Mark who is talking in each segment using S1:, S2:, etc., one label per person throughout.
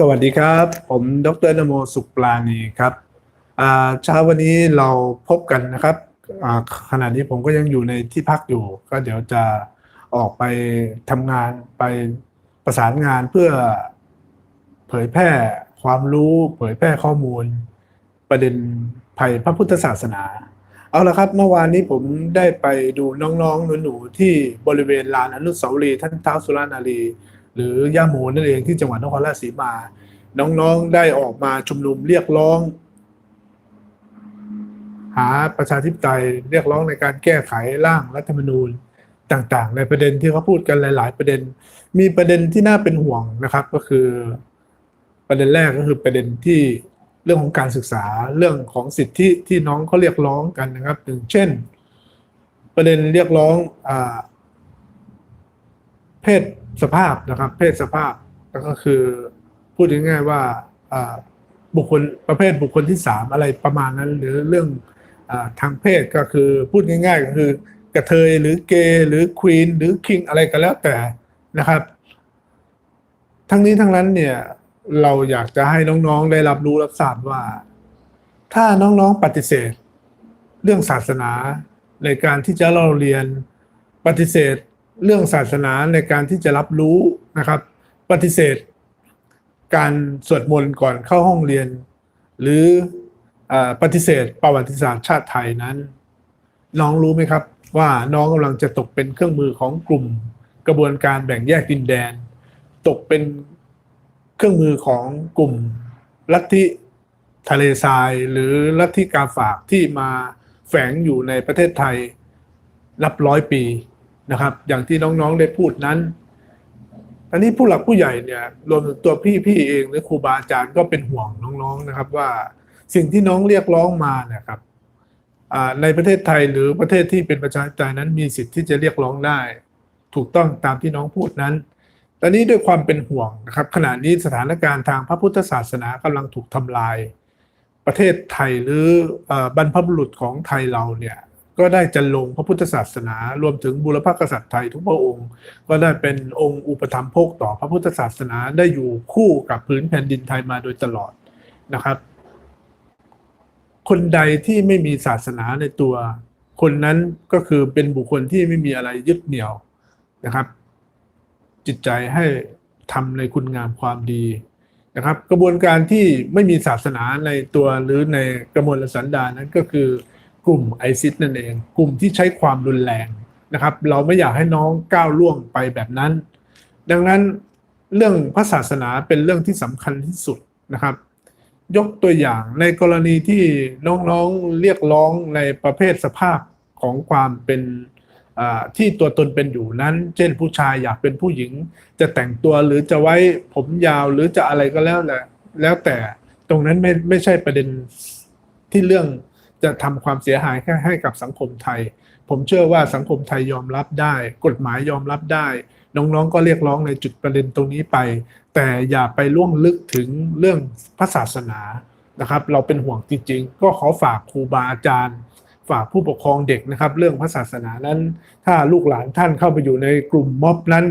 S1: สวัสดีครับ ผมดรนโมสุขปราณีครับเช้าวันนี้เราพบกันนะครับขณะนี้ผมก็ยังอยู่ในที่พักอยู่ ก็เดี๋ยวจะออกไปทำงานไปประสานงานเพื่อเผยแพร่ความรู้เผยแพร่ข้อมูล ประเด็นภัยพระพุทธศาสนา เอาละครับ เมื่อวานนี้ผมได้ไปดูน้องๆหนูๆที่บริเวณลานอนุสาวรีย์ท่านท้าวสุรานารี หรือย่าโมนั่นเองที่จังหวัดนครราชสีมา น้องๆได้ออกมาชุมนุมเรียกร้อง หาประชาธิปไตยเรียกร้องในการแก้ไขร่างรัฐธรรมนูญต่างๆ ในประเด็นที่เขาพูดกันหลาย ๆ ประเด็น มีประเด็นที่น่าเป็นห่วงนะครับ ก็คือประเด็นแรกก็คือประเด็นที่เรื่องของการศึกษาเรื่องของสิทธิที่น้องเขาเรียกร้องกันนะครับอย่างเช่น ประเด็นเรียกร้องอเพศ สภาพนะครับ เพศสภาพก็คือพูดง่ายๆว่าบุคคลประเภทบุคคลที่สามอะไรประมาณนั้น หรือเรื่องอทางเพศก็คือพูดง่าย ๆ ก็คือกระเทยหรือเกย์หรือควีนหรือคิงอะไรก็แล้วแต่นะครับ ทั้งนี้ทั้งนั้นเนี่ยเราอยากจะให้น้องๆได้รับรู้รับทราบว่า ถ้าน้องๆปฏิเสธ เรื่องศาสนาในการที่จะเราเรียนปฏิเสธ เรื่องศาสนาในการที่จะรับรู้นะครับ ปฏิเสธ การสวดมนต์ก่อนเข้าห้องเรียน หรืออปฏิเสธประวัติศาสตร์ชาติไทยนั้น น้องรู้ไหมครับ ว่าน้องกำลังจะตกเป็นเครื่องมือของกลุ่ม กระบวนการแบ่งแยกดินแดน ตกเป็นเครื่องมือของกลุ่มลัทธิทะเลทรายหรือลัทธิกาฝากที่มาแฝงอยู่ในประเทศไทยนับร้อยปี นะครับ อย่างที่น้องๆได้พูดนั้นอันนี้ผู้หลักผู้ใหญ่เนี่ยรวมถึงตัวพี่พี่เองหรือครูบาอาจารย์ก็เป็นห่วงน้องๆนะครับ ว่าสิ่งที่น้องเรียกร้องมาเนี่ยครับในประเทศไทยหรือประเทศที่เป็นประชาธิปไตยนั้นมีสิทธิ์ที่จะเรียกร้องได้ ถูกต้องตามที่น้องพูดนั้น ตอนนี้ด้วยความเป็นห่วงนะครับขณะนี้สถานการณ์ทางพระพุทธศาสนากำลังถูกทำลาย ประเทศไทยหรืออบรรพบุรุษของไทยเราเนี่ย ก็ได้จันลงพระพุทธศาสนา รวมถึงบุรพกษัตริย์ไทยทุกพระองค์ ก็ได้เป็นองค์อุปถัมภกต่อพระพุทธศาสนาได้อยู่คู่กับพื้นแผ่นดินไทยมาโดยตลอดนะครับ คนใดที่ไม่มีศาสนาในตัว คนนั้นก็คือเป็นบุคคลที่ไม่มีอะไรยึดเหนี่ยวนะครับ จิตใจให้ทำในคุณงามความดีนะครับ กระบวนการที่ไม่มีศาสนาในตัวหรือในกระมวลสันดานนั้นก็คือ กลุ่มไอซิสนั่นเอง กลุ่มที่ใช้ความรุนแรงนะครับ เราไม่อยากให้น้องก้าวล่วงไปแบบนั้น ดังนั้นเรื่องพระศาสนาเป็นเรื่องที่สำคัญที่สุดนะครับ ยกตัวอย่างในกรณีที่น้องๆเรียกร้องในประเภทสภาพของความเป็นที่ตัวตนเป็นอยู่นั้น เช่นผู้ชายอยากเป็นผู้หญิง จะแต่งตัวหรือจะไว้ผมยาวหรือจะอะไรก็แล้วแหละแล้วแต่ตรงนั้นไม่ไม่ใช่ประเด็นที่เรื่อง จะทำความเสียหายแค่ให้กับสังคมไทย ผมเชื่อว่าสังคมไทยยอมรับได้ กฎหมายยอมรับได้ น้องๆก็เรียกร้องในจุดประเด็นตรงนี้ไป แต่อย่าไปล่วงลึกถึงเรื่องพระศาสนานะครับ เราเป็นห่วงจริง ๆ ก็ขอฝากครูบาอาจารย์ ฝากผู้ปกครองเด็กนะครับ เรื่องพระศาสนานั้น ถ้าลูกหลานท่านเข้าไปอยู่ในกลุ่มม็อบนั้น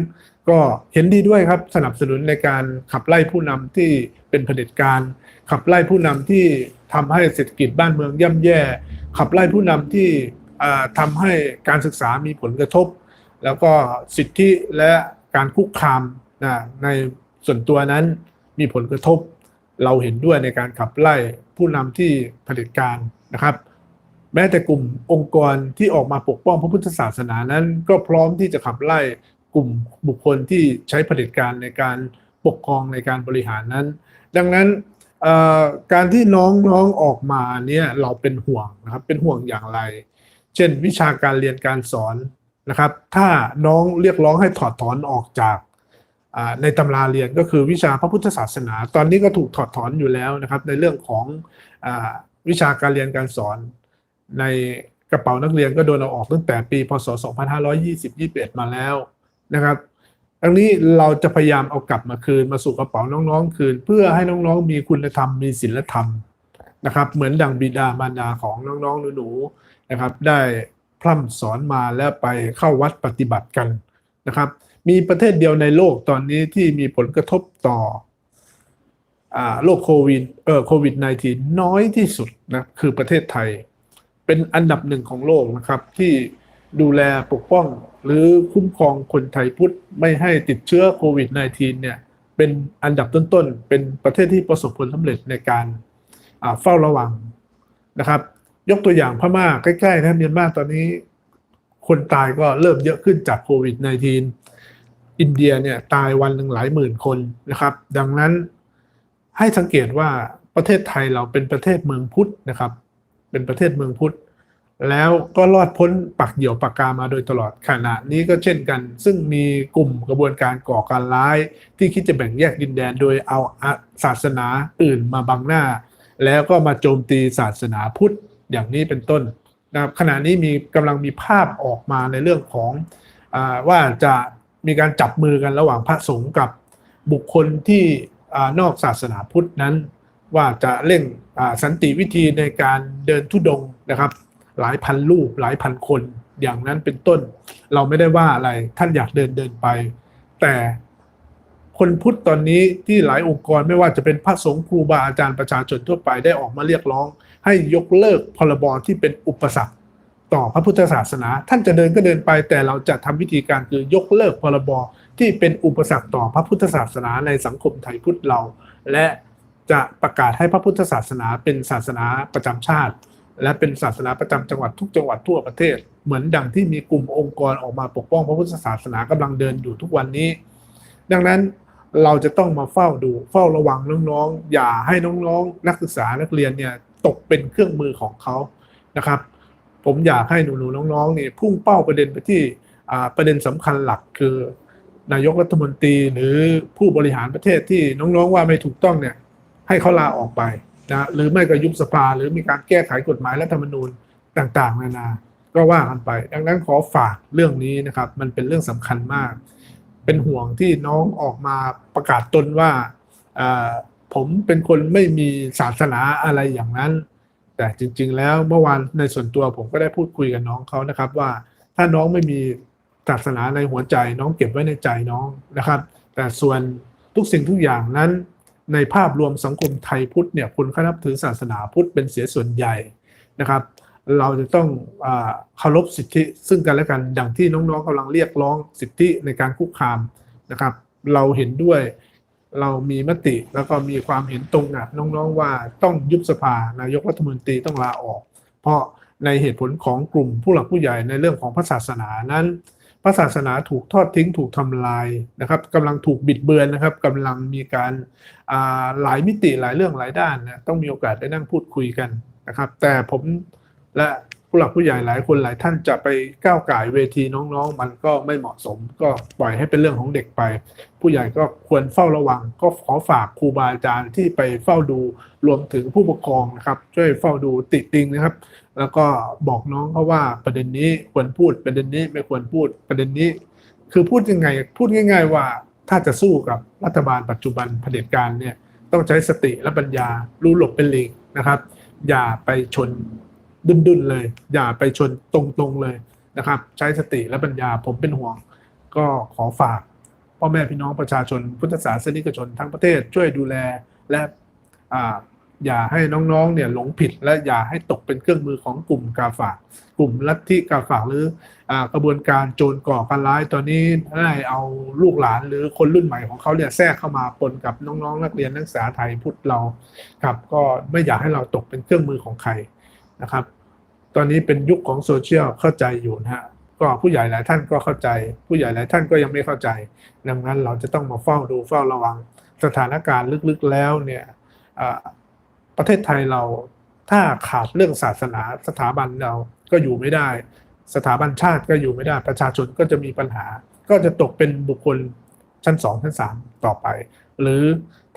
S1: ก็เห็นดีด้วยครับสนับสนุนในการขับไล่ผู้นำที่เป็นเผด็จการ ขับไล่ผู้นำที่ทำให้เศรษฐกิจบ้านเมืองย่ำแย่ ขับไล่ผู้นำที่อ่าทำให้การศึกษามีผลกระทบ แล้วก็สิทธิและการคุกคามนะในส่วนตัวนั้นมีผลกระทบ เราเห็นด้วยในการขับไล่ผู้นำที่เผด็จการนะครับแม้แต่กลุ่มองค์กรที่ออกมาปกป้องพระพุทธศาสนานั้น ก็พร้อมที่จะขับไล่ กลุ่มบุคคลที่ใช้เผด็จการในการปกครองในการบริหารนั้น ดังนั้นการที่น้องๆออกมาเนี่ยเราเป็นห่วงนะครับเป็นห่วงอย่างไร เช่นวิชาการเรียนการสอนนะครับ ถ้าน้องเรียกร้องให้ถอดถอนออกจากในตำราเรียนก็คือวิชาพระพุทธศาสนา ตอนนี้ก็ถูกถอดถอนอยู่แล้วนะครับ ในเรื่องของอวิชาการเรียนการสอน ในกระเป๋านักเรียนก็โดนเอาออกตั้งแต่ปีพศ 2520-21 มาแล้ว นะครับดังนี้เราจะพยายามเอากลับมาคืนมาสู่กระเป๋าน้องๆ คืน เพื่อให้น้องๆ มีคุณธรรมมีศีลธรรมนะครับ เหมือนดังบิดามารดาของน้องๆหนูๆนะครับ ได้พร่ำสอนมาและไปเข้าวัดปฏิบัติกันนะครับ มีประเทศเดียวในโลกตอนนี้ที่มีผลกระทบต่ออโรคโควิดเออโควิด -19 น้อยที่สุดนะคือประเทศไทย เป็นอันดับหนึ่งของโลกนะครับที่ ดูแลปกป้อง หรือคุ้มครองคนไทยพุทธไม่ให้ติดเชื้อโควิด -19 เนี่ยเป็นอันดับต้นๆ เป็นประเทศที่ประสบผลสำเร็จในการเฝ้าระวังนะครับ ยกตัวอย่างพม่าใกล้ๆนะเมียนมาตอนนี้ คนตายก็เริ่มเยอะขึ้นจากโควิด -19 อินเดียเนี่ยตายวันหนึ่งหลายหมื่นคนนะครับ ดังนั้นให้สังเกตว่าประเทศไทยเราเป็นประเทศเมืองพุทธนะครับ เป็นประเทศเมืองพุทธ แล้วก็รอดพ้นปักเหี่ยวปากกามาโดยตลอดขณะนี้ก็เช่นกัน ซึ่งมีกลุ่มกระบวนการก่อการร้าย ที่คิดจะแบ่งแยกดินแดนโดยเอาศาสนาอื่นมาบังหน้า แล้วก็มาโจมตีศาสนาพุทธอย่างนี้เป็นต้นนะครับขณะนี้มีกำลังมีภาพออกมาในเรื่องของอว่าจะมีการจับมือกันระหว่างพระสงฆ์กับบุคคลที่อนอกศาสนาพุทธนั้น ว่าจะเร่งสันติวิธีในการเดินทุดงนะครับ หลายพันรูปหลายพันคนอย่างนั้นเป็นต้น เราไม่ได้ว่าอะไรท่านอยากเดินเดินไป แต่คนพุทธตอนนี้ที่หลายองค์กรไม่ว่าจะเป็นพระสงฆ์ครูบาอาจารย์ประชาชนทั่วไปได้ออกมาเรียกร้อง ให้ยกเลิกพรบที่เป็นอุปสรรค ต่อพระพุทธศาสนา ท่านจะเดินก็เดินไป แต่เราจะทำวิธีการคือยกเลิกพรบที่เป็นอุปสรรคต่อพระพุทธศาสนาในสังคมไทยพุทธเรา และจะประกาศให้พระพุทธศาสนาเป็นศาสนาประจำชาติ และเป็นศาสนาประจำจังหวัดทุกจังหวัดทั่วประเทศ เหมือนดังที่มีกลุ่มองค์กรออกมาปกป้องพระพุทธศาสนากำลังเดินอยู่ทุกวันนี้ ดังนั้นเราจะต้องมาเฝ้าดูเฝ้าระวังน้องๆ อย่าให้น้องๆ นักศึกษานักเรียนเนี่ยตกเป็นเครื่องมือของเขานะครับ ผมอยากให้หนูๆน้องๆนี่พุ่งเป้าประเด็นไปที่ประเด็นสำคัญหลักคือนายกรัฐมนตรีหรือผู้บริหารประเทศที่น้องๆว่าไม่ถูกต้องเนี่ยให้เขาลาออกไป นะหรือไม่ก็ยุบสภาหรือมีการแก้ไขกฎหมายรัฐธรรมนูญต่างๆ นานา ก็ว่ากันไป ดังนั้นขอฝากเรื่องนี้นะครับ มันเป็นเรื่องสำคัญมาก เป็นห่วงที่น้องออกมาประกาศตนว่าผมเป็นคนไม่มีศาสนาอะไรอย่างนั้น แต่จริง ๆ แล้วเมื่อวานในส่วนตัวผมก็ได้พูดคุยกับน้องเขานะครับ ว่าถ้าน้องไม่มีศาสนาในหัวใจ น้องเก็บไว้ในใจน้องนะครับ แต่ส่วนทุกสิ่งทุกอย่างนั้น ในภาพรวมสังคมไทยพุทธเนี่ยคนเขานับถือศาสนาพุทธเป็นเสียส่วนใหญ่นะครับ เราจะต้องเคารพสิทธิซึ่งกันและกันดังที่น้องๆกำลังเรียกร้องสิทธิในการคุกคามนะครับ เราเห็นด้วยเรามีมติแล้วก็มีความเห็นตรงกับน้องๆว่าต้องยุบสภานายกรัฐมนตรีต้องลาออก เพราะในเหตุผลของกลุ่มผู้หลักผู้ใหญ่ในเรื่องของพระศาสนานั้น พระศาสนาถูกทอดทิ้งถูกทำลายนะครับกำลังถูกบิดเบือนนะครับกำลังมีการาหลายมิติหลายเรื่องหลายด้านนะต้องมีโอกาสได้นั่งพูดคุยกันนะครับ แต่ผมและ ผู้หลักผู้ใหญ่หลายคนหลายท่านจะไปก้าวไก่เวทีน้องๆ มันก็ไม่เหมาะสม ก็ปล่อยให้เป็นเรื่องของเด็กไป ผู้ใหญ่ก็ควรเฝ้าระวัง ก็ขอฝากครูบาอาจารย์ที่ไปเฝ้าดูรวมถึงผู้ปกครองนะครับ ช่วยเฝ้าดูติติงนะครับ แล้วก็บอกน้องเขาว่าประเด็นนี้ควรพูดประเด็นนี้ไม่ควรพูดประเด็นนี้ คือพูดยังไงพูดง่าย ๆ ว่าถ้าจะสู้กับรัฐบาลปัจจุบันเผด็จการเนี่ยต้องใช้สติและปัญญารู้หลบเป็นหลีกนะครับ อย่าไปชน ดุนๆเลย อย่าไปชนตรงๆเลยนะครับ ใช้สติและปัญญาผมเป็นห่วง ก็ขอฝากพ่อแม่พี่น้องประชาชนพุทธศาสนิกชนทั้งประเทศช่วยดูแลและอ่าอย่าให้น้องๆ เนี่ยหลงผิดและอย่าให้ตกเป็นเครื่องมือของกลุ่มกาฝาก กลุ่มลัทธิกาฝากหรืออกระบวนการโจรก่อการร้ายตอนนี้ได้เอาลูกหลานหรือคนรุ่นใหม่ของเขาเนี่ยแทรกเข้ามาปนกับน้องๆ นักเรียนนักศึกษาไทยพุทธเราครับ ก็ไม่อยากให้เราตกเป็นเครื่องมือของใครนะครับ ตอนนี้เป็นยุคของโซเชียลเข้าใจอยู่นะฮะก็ผู้ใหญ่หลายท่านก็เข้าใจ ผู้ใหญ่หลายท่านก็ยังไม่เข้าใจ ดังนั้นเราจะต้องมาเฝ้าดูเฝ้าระวังสถานการณ์ลึกๆแล้วเนี่ยประเทศไทยเราถ้าขาดเรื่องศาสนาสถาบันเราก็อยู่ไม่ได้ สถาบันชาติก็อยู่ไม่ได้ ประชาชนก็จะมีปัญหา ก็จะตกเป็นบุคคลชั้นสองชั้นสามต่อไป หรือ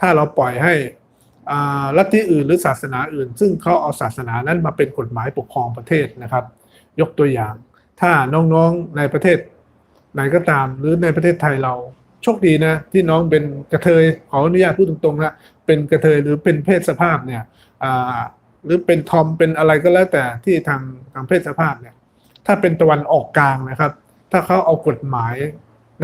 S1: ถ้าเราปล่อยให้ ลัทธิอื่นหรือศาสนาอื่น ซึ่งเขาเอาศาสนานั้นมาเป็นกฎหมายปกครองประเทศนะครับ ยกตัวอย่าง ถ้าน้องๆในประเทศไหนก็ตาม หรือในประเทศไทยเราโชคดีนะที่น้องเป็นกระเทยขออนุญาตพูดตรงๆนะเป็นกระเทยหรือเป็นเพศสภาพเนี่ยหรือเป็นทอมเป็นอะไรก็แล้วแต่ที่ทางทางเพศสภาพเนี่ยถ้าเป็นตะวันออกกลางนะครับ ถ้าเขาเอากฎหมาย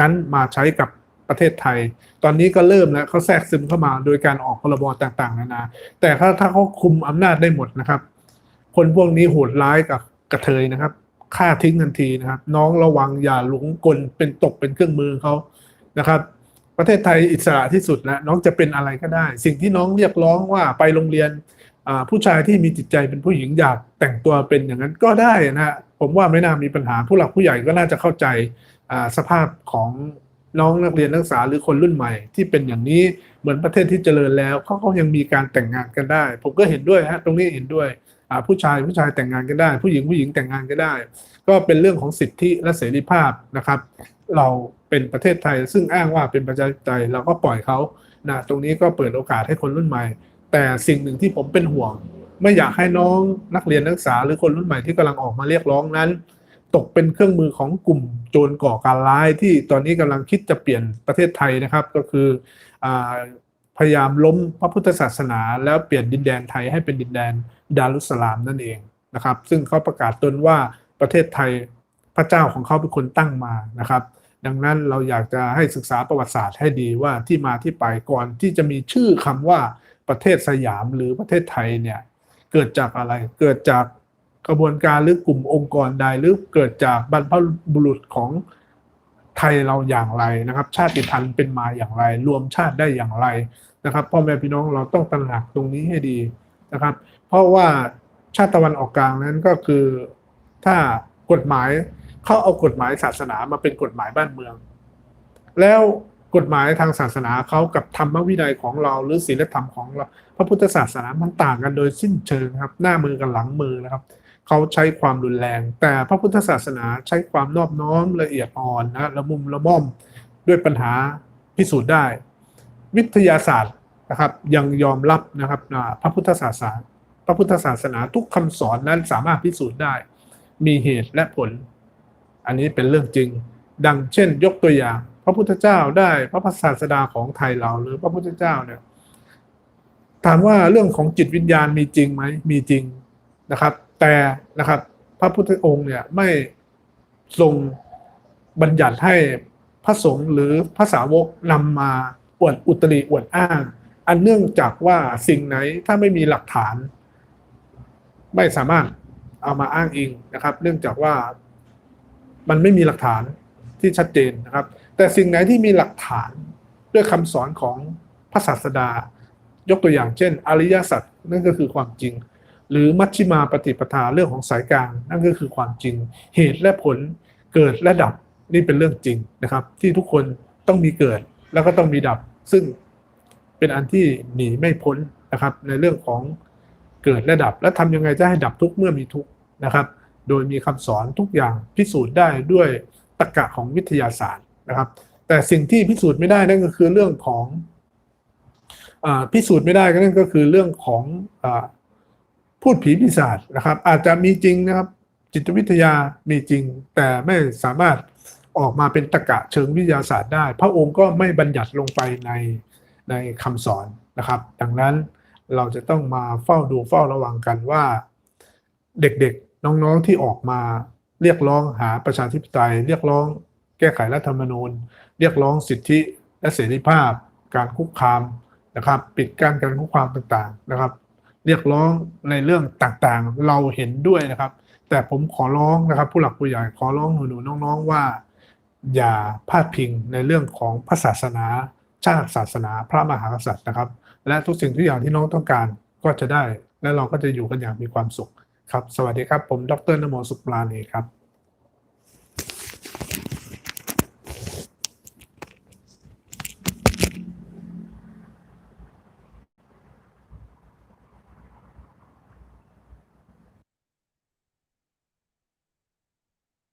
S1: นั้นมาใช้กับ ประเทศไทย ตอนนี้ก็เริ่มแล้วเขาแทรกซึมเข้ามาโดยการออกพรบต่างๆนานา แต่ถ้าถ้าเขาคุมอำนาจได้หมดนะครับ คนพวกนี้โหดร้ายกับกระเทยนะครับฆ่าทิ้งทันทีนะครับ น้องระวังอย่าหลงกลเป็นตกเป็นเครื่องมือเขานะครับ ประเทศไทยอิสระที่สุดแล้วน้องจะเป็นอะไรก็ได้ สิ่งที่น้องเรียกร้องว่าไปโรงเรียนผู้ชายที่มีจิตใจเป็นผู้หญิงอยากแต่งตัวเป็นอย่างนั้นก็ได้นะฮะผมว่าไม่น่ามีปัญหาผู้หลักผู้ใหญ่ก็น่าจะเข้าใจสภาพของ น้องนักเรียนนักศึกษาหรือคนรุ่นใหม่ที่เป็นอย่างนี้เหมือนประเทศที่เจริญแล้วเขาก็ยังมีการแต่งงานกันได้ ผมก็เห็นด้วยฮะตรงนี้เห็นด้วยผู้ชายผู้ชายแต่งงานกันได้ ผู้หญิงผู้หญิงแต่งงานกันได้ ก็เป็นเรื่องของสิทธิและเสรีภาพนะครับ เราเป็นประเทศไทย ซึ่งอ้างว่าเป็นประชาธิปไตยเราก็ปล่อยเขานะตรงนี้ก็เปิดโอกาสให้คนรุ่นใหม่ แต่สิ่งหนึ่งที่ผมเป็นห่วง ไม่อยากให้น้องนักเรียนนักศึกษาหรือคนรุ่นใหม่ที่กำลังออกมาเรียกร้องนั้น ตกเป็นเครื่องมือของกลุ่มโจรก่อการร้ายที่ตอนนี้กำลังคิดจะเปลี่ยนประเทศไทยนะครับ ก็คืออพยายามล้มพระพุทธศาสนา แล้วเปลี่ยนดินแดนไทยให้เป็นดินแดนดารุสสลามนั่นเองนะครับ ซึ่งเขาประกาศตนว่าประเทศไทยพระเจ้าของเขาเป็นคนตั้งมานะครับ ดังนั้นเราอยากจะให้ศึกษาประวัติศาสตร์ให้ดีว่าที่มาที่ไปก่อนที่จะมีชื่อคำว่าประเทศสยามหรือประเทศไทยเนี่ยเกิดจากอะไรเกิดจาก กระบวนการหรือกลุ่มองค์กรใดหรือเกิดจากบรรพบุรุษของไทยเราอย่างไรนะครับ ชาติพันธุ์เป็นมาอย่างไร รวมชาติได้อย่างไรนะครับพ่อแม่พี่น้องเราต้องตระหนักตรงนี้ให้ดีนะครับ เพราะว่าชาติตะวันออกกลางนั้นก็คือถ้ากฎหมายเขาเอากฎหมายศาสนามาเป็นกฎหมายบ้านเมือง แล้วกฎหมายทางศาสนาเขากับธรรมวินัยของเรา หรือศีลธรรมของเรา พระพุทธศาสนามันต่างกันโดยสิ้นเชิงครับ หน้ามือกับหลังมือนะครับ เขาใช้ความรุนแรง แต่พระพุทธศาสนาใช้ความนอบน้อมละเอียดอ่อนนะละมุมละม่อมด้วยปัญหาพิสูจน์ได้ วิทยาศาสตร์นะครับยังยอมรับนะครับพระพุทธศาสนาพระพุทธศาสนาทุกคำสอนนั้นสามารถพิสูจน์ได้ มีเหตุและผล อันนี้เป็นเรื่องจริง ดังเช่น ยกตัวอย่าง พระพุทธเจ้าได้พระศาสดาของไทยเราหรือพระพุทธเจ้าเนี่ยถามว่าเรื่องของจิตวิญญาณมีจริงไหมมีจริงนะครับ แต่นะครับ พระพุทธองค์เนี่ยไม่ทรงบัญญัติให้พระสงฆ์หรือพระสาวกนำมาอวดอุตริอวดอ้าง อันเนื่องจากว่าสิ่งไหนถ้าไม่มีหลักฐาน ไม่สามารถเอามาอ้างอิงนะครับ เนื่องจากว่ามันไม่มีหลักฐานที่ชัดเจนนะครับ แต่สิ่งไหนที่มีหลักฐานด้วยคำสอนของพระศาสดายกตัวอย่างเช่น อริยสัจนั่นก็คือความจริง หรือมัชฌิมาปฏิปทาเรื่องของสายกลาง นั่นก็คือความจริง เหตุและผลเกิดและดับนี่เป็นเรื่องจริงนะครับ ที่ทุกคนต้องมีเกิดแล้วก็ต้องมีดับ ซึ่งเป็นอันที่หนีไม่พ้นนะครับ ในเรื่องของเกิดและดับ และทำยังไงจะให้ดับทุกเมื่อมีทุกนะครับ โดยมีคำสอนทุกอย่างพิสูจน์ได้ด้วยตรรกะของวิทยาศาสตร์นะครับ แต่สิ่งที่พิสูจน์ไม่ได้นั่นก็คือเรื่องของอพิสูจน์ไม่ได้ก็นั่นก็คือเรื่องของ พูดผีปีศาจนะครับ อาจจะมีจริงนะครับ จิตวิทยามีจริง แต่ไม่สามารถออกมาเป็นตรกะเชิงวิทยาศาสตร์ได้ พระองค์ก็ไม่บัญญัติลงไปในในคำสอนนะครับ ดังนั้นเราจะต้องมาเฝ้าดูเฝ้าระวังกันว่า เด็กๆน้องๆที่ออกมาเรียกร้องหาประชาธิปไตย เรียกร้องแก้ไขรัฐธรรมนูญ เรียกร้องสิทธิและเสรีภาพ การคุกคามนะครับ ปิดกั้นการคุกคามต่างๆนะครับ เรียกร้องในเรื่องต่างๆ เราเห็นด้วยนะครับ แต่ผมขอร้องนะครับ ผู้หลักผู้ใหญ่ขอร้องหนูๆน้องๆว่า อย่าพาดพิงในเรื่องของพระศาสนาชาติศาสนาพระมหากษัตริย์นะครับ และทุกสิ่งทุกอย่างที่น้องต้องการก็จะได้ และเราก็จะอยู่กันอย่างมีความสุขครับ สวัสดีครับ ผมดรนโมสุปราณีครับ